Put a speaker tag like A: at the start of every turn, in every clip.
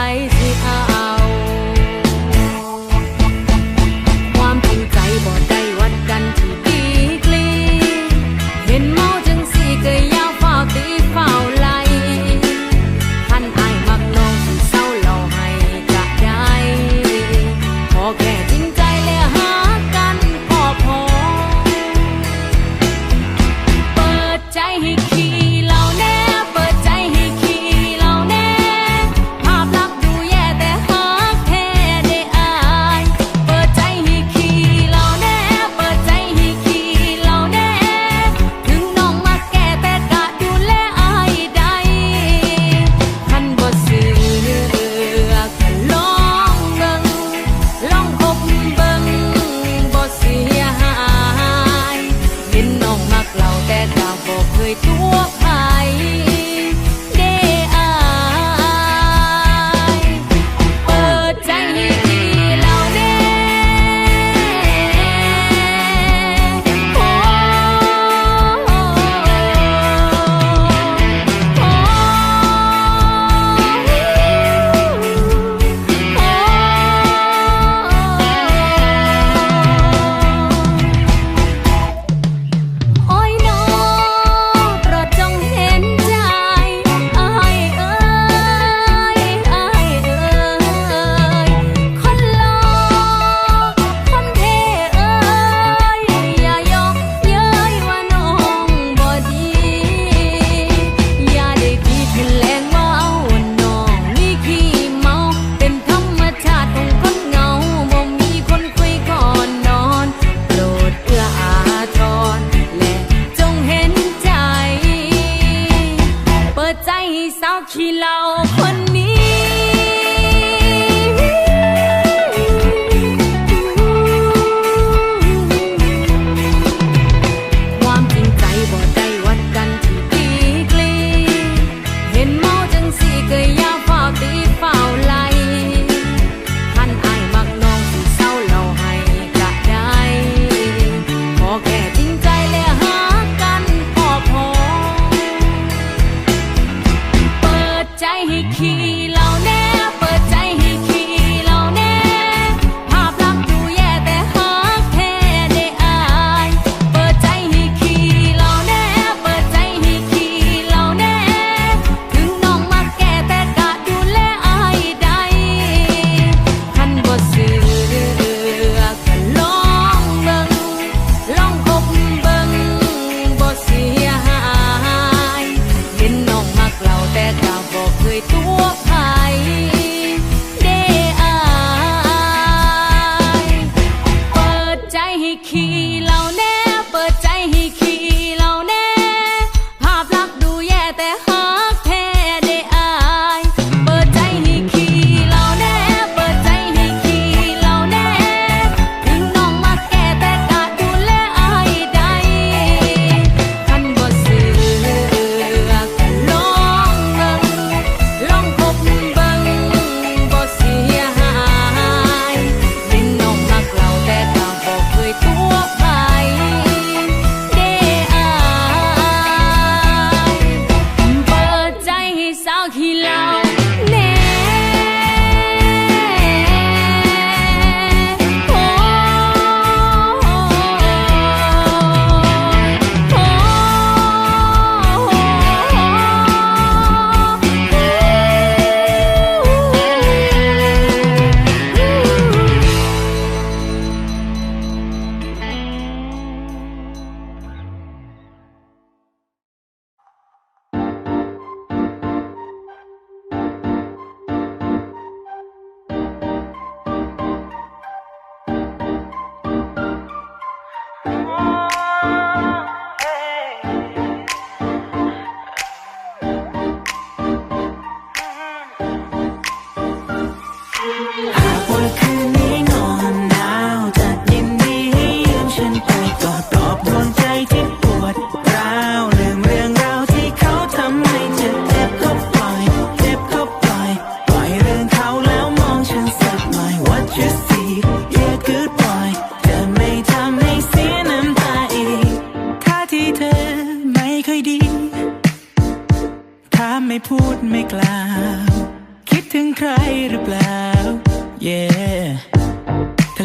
A: ไผสิเอา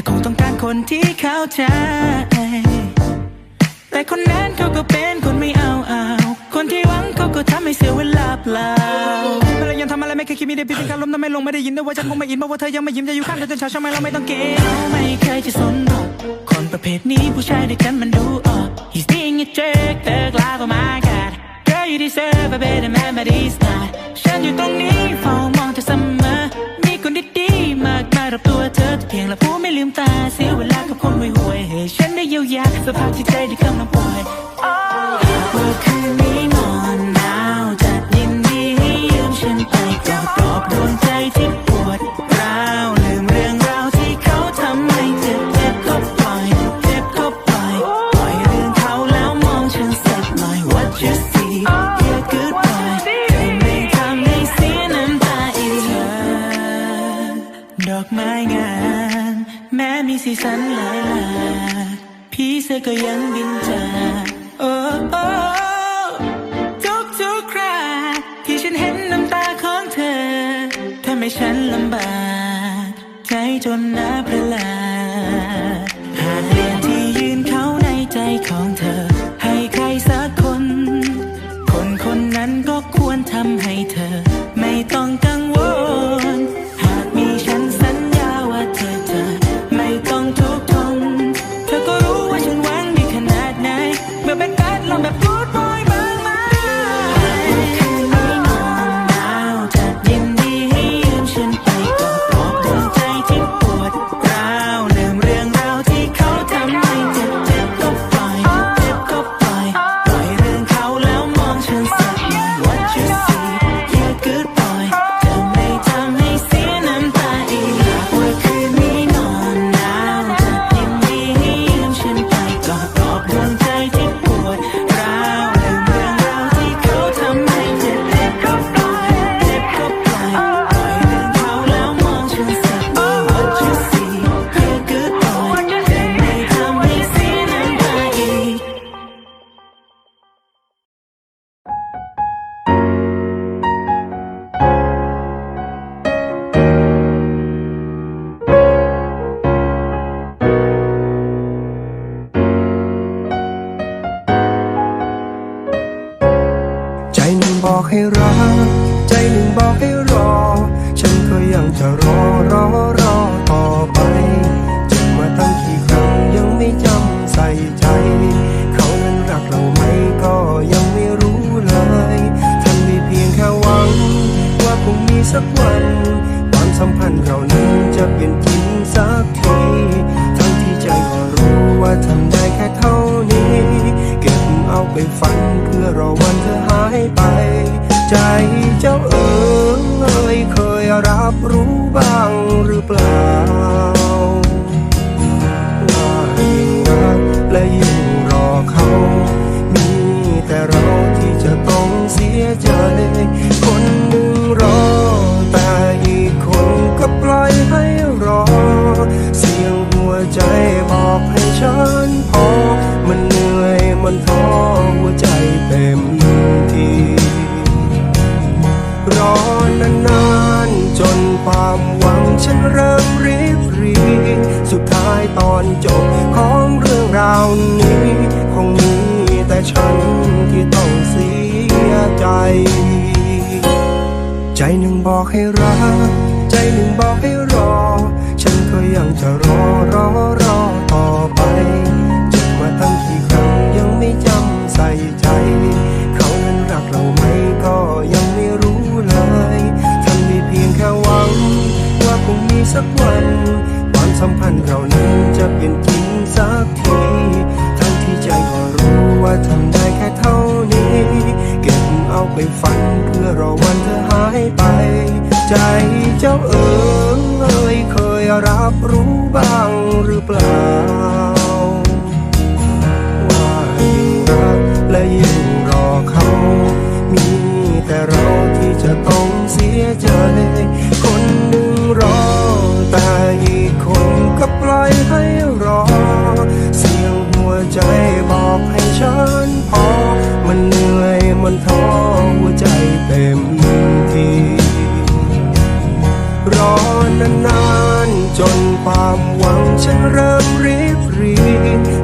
A: คงต้องการคนที่เข้าใจ แต่คนนั้นเขาก็เป็นคน
B: ไม่เอาเอาคนที่หวังเขาก็ทำให้เสียเวลาเปล่าเรยังทำอะไรไม่เคยคิดมีแต่พิธีการล้มแต่ไม่ลงไม่ได้ยินด้วยว่าฉันคงไม่อินเพราะว่าเธอยังไม่ยิ้มจะอยู่ข้างเธอจนเช้าช่างไม่เราไม่ต้องเกราไม่เคยจะสนหรอกคนประเภทนี้ผู้ชายด้วยกันมันดูออก he's being a jerk เธอกล่าวว่า my god girl you deserve a better man but he's not ฉันอยู่ตรงนี้ for ลืมตาเสียเวลากับคนห่วยๆให้ฉันได้เยียวยาสภาพจิตใจที่กำลังป่วย หนึ่งบอกให้รัก ใจหนึ่งบอกให้รอ ฉันก็ยังจะ
C: รอรอรอต่อไปจนมาตั้งกี่ครั้งยังไม่จำใส่ใจ เขานั้นรักเราไหมก็ยังไม่รู้เลยทำได้เพียงแค่หวัง ว่าคงมีสักวันความสัมพันธ์เรานั้นจะเปลี่ยนจริงสักทีทั้งที่ใจก็รู้ว่าทำได้แค่เท่านี้ เก็บเอาไปฝันเพื่อรอวัน ใจเจ้าเอ๋ยเคยรับรู้บ้างหรือเปล่า จนความหวังฉันเริ่มรีบรี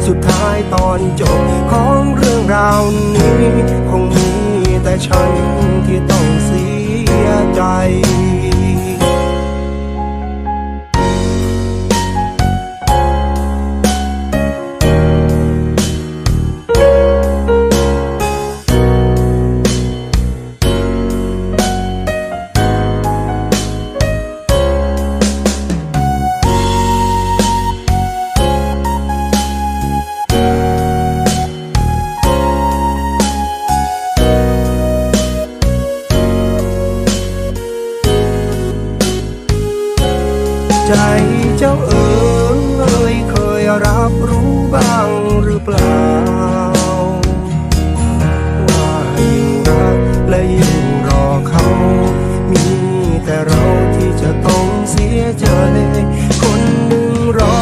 C: สุดท้ายตอนจบของเรื่องราวนี้ คงมีแต่ฉันที่ต้องเสียใจ เจ้าเอ๋ยเคยรับรู้บ้างหรือเปล่า ว่ายิ่งรักและยิ่งรอเขา มีแต่เราที่จะต้องเสียใจ คนหนึ่งรอ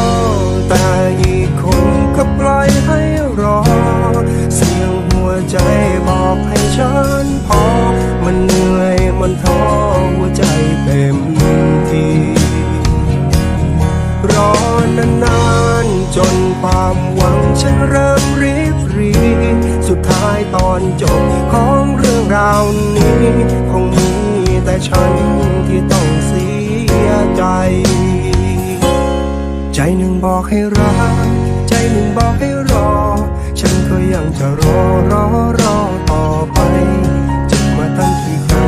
C: แต่อีกคนก็ปล่อยให้รอ เสียงหัวใจบอกให้ฉันพอ มันเหนื่อยมันท้อ ฉันเริ่มริบรีสุดท้ายตอนจบของเรื่องราวนี้ คงมีแต่ฉันที่ต้องเสียใจ ใจหนึ่งบอกให้รัก ใจหนึ่งบอกให้รอ ฉันก็ยังจะรอรอรอต่อไปจ็บมาตั้งกี่ครั้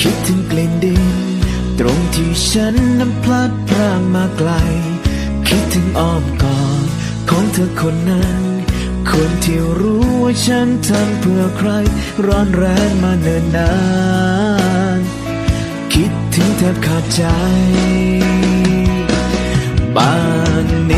D: คิดถึงกลิ่นดิน ตรงที่ฉันนั้นพลัดพรางมาไกล คิดถึงอ้อมกอดของเธอคนนั้น คนที่รู้ว่าฉันทำเพื่อใคร ร้อนแรงมาเนิ่นนาน คิดถึงแทบขาดใจบ้านนี้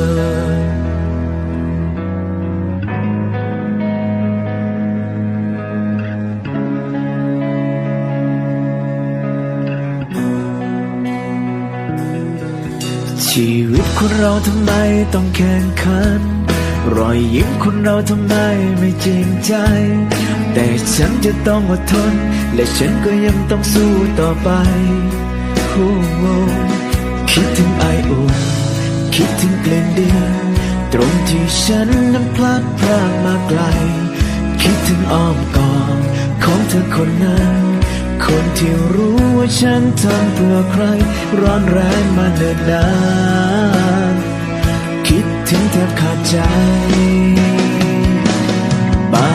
D: เราทำไมต้องแข่งขัน รอยยิ้มคนเราทำไมไม่จริงใจ แต่ฉันจะต้องอดทน และฉันก็ยังต้องสู้ต่อไปโอ้โหคิดถึงไออุ่นคิดถึงกลิ่นดินตรงที่ฉันนั้นพลัดพรากมาไกล คิดถึงอ้อมกอดของเธอคนนั้น คนที่รู้ว่าฉันทำเพื่อใคร ร้อนแรงมาเนิ่นนาน แทบขาดใจบ้า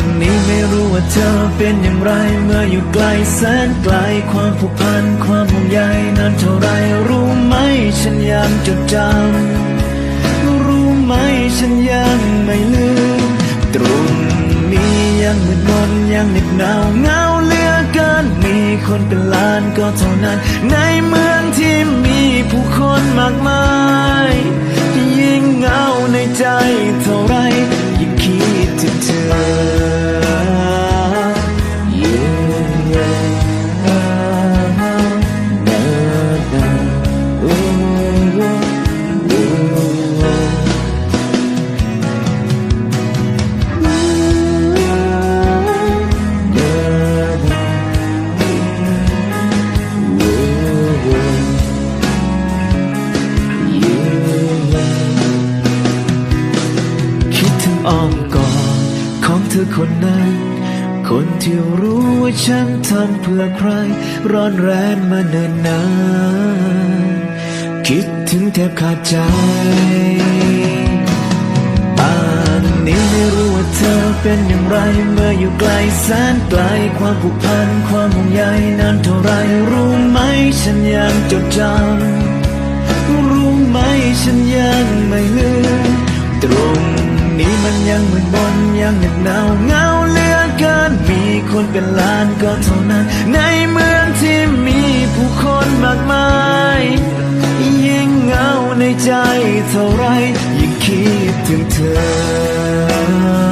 D: นนี้ไม่รู้ว่าเธอเป็นอย่างไร เมื่ออยู่ไกลแสนไกล ความผูกพันความห่วงใยนานเท่าไรรู้ไหมฉันยังจดจำรู้ไหมฉันยังไม่ลืม ตรงนี้ยังมืดมนยังเหน็บหนาวเงาเลือเกินมีคนเป็นล้านก็เท่านั้น ในเมืองที่มีผู้คนมากมาย เหงาในใจเท่าไรยิ่งคิดถึงเธอ ฉันทำเพื่อใคร ร้อนแรงมาเนิ่นนานคิดถึงแทบขาดใจป่านนี้ไม่รู้ว่าเธอเป็นอย่างไร เมื่ออยู่ไกลแสนไกลความผูกพันความห่วงใยนานเท่าไรรู้ไหมฉันยังจดจำรู้ไหมฉันยังไม่ลืมตรงนี้มันยังเหมืดมนยังเหน็บหนาวเหงา เกินมีคนเป็นล้านก็เท่านั้น ในเมืองที่มีผู้คนมากมาย ยิ่งเงาในใจเท่าไร ยิ่งคิดถึงเธอ